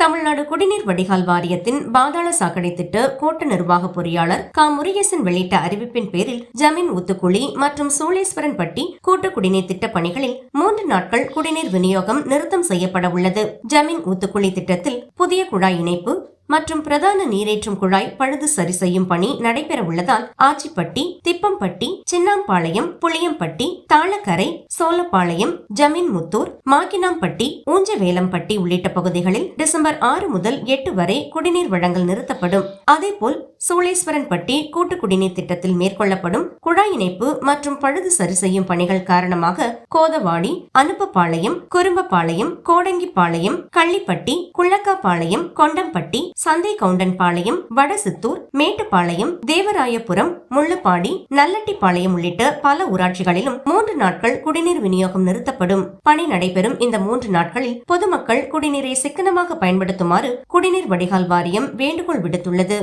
தமிழ்நாடு குடிநீர் வடிகால் வாரியத்தின் பாதாள சாக்கடை திட்ட கோட்ட நிர்வாக பொறியாளர் கா. முருகேசன் வெளியிட்ட அறிவிப்பின் பேரில் ஜமீன் ஊத்துக்குழி மற்றும் சூளேஸ்வரன்பட்டி கூட்டு குடிநீர் திட்ட பணிகளில் மூன்று நாட்கள் குடிநீர் விநியோகம் நிறுத்தம் செய்யப்பட உள்ளது. ஜமீன் ஊத்துக்குழி திட்டத்தில் புதிய குழாய் இணைப்பு மற்றும் பிரதான நீரேற்றும் குழாய் பழுது சரி செய்யும் பணி நடைபெறவுள்ளதால் ஆச்சிப்பட்டி திப்பம்பட்டி சின்னாம்பாளையம் புளியம்பட்டி தாளக்கரை சோலப்பாளையம் ஜமீன்முத்தூர் மாக்கினாம்பட்டி ஊஞ்சவேலம்பட்டி உள்ளிட்ட பகுதிகளில் டிசம்பர் ஆறு முதல் எட்டு வரை குடிநீர் வழங்கல் நிறுத்தப்படும். அதேபோல் சூளேஸ்வரன்பட்டி கூட்டு குடிநீர் திட்டத்தில் மேற்கொள்ளப்படும் குழாய் இணைப்பு மற்றும் பழுது சரி செய்யும் பணிகள் காரணமாக கோதவாடி அனுப்பப்பாளையம் குறும்பப்பாளையம் கோடங்கிப்பாளையம் கள்ளிப்பட்டி குள்ளக்காப்பாளையம் கொண்டம்பட்டி சந்தை கவுண்டன்பாளையம் வடசித்தூர் மேட்டுப்பாளையம் தேவராயபுரம் முள்ளுப்பாடி நல்லட்டிப்பாளையம் உள்ளிட்ட பல ஊராட்சிகளிலும் மூன்று நாட்கள் குடிநீர் விநியோகம் நிறுத்தப்படும். பணி நடைபெறும் இந்த மூன்று நாட்களில் பொதுமக்கள் குடிநீரை சிக்கனமாக பயன்படுத்துமாறு குடிநீர் வடிகால் வாரியம் வேண்டுகோள் விடுத்துள்ளது.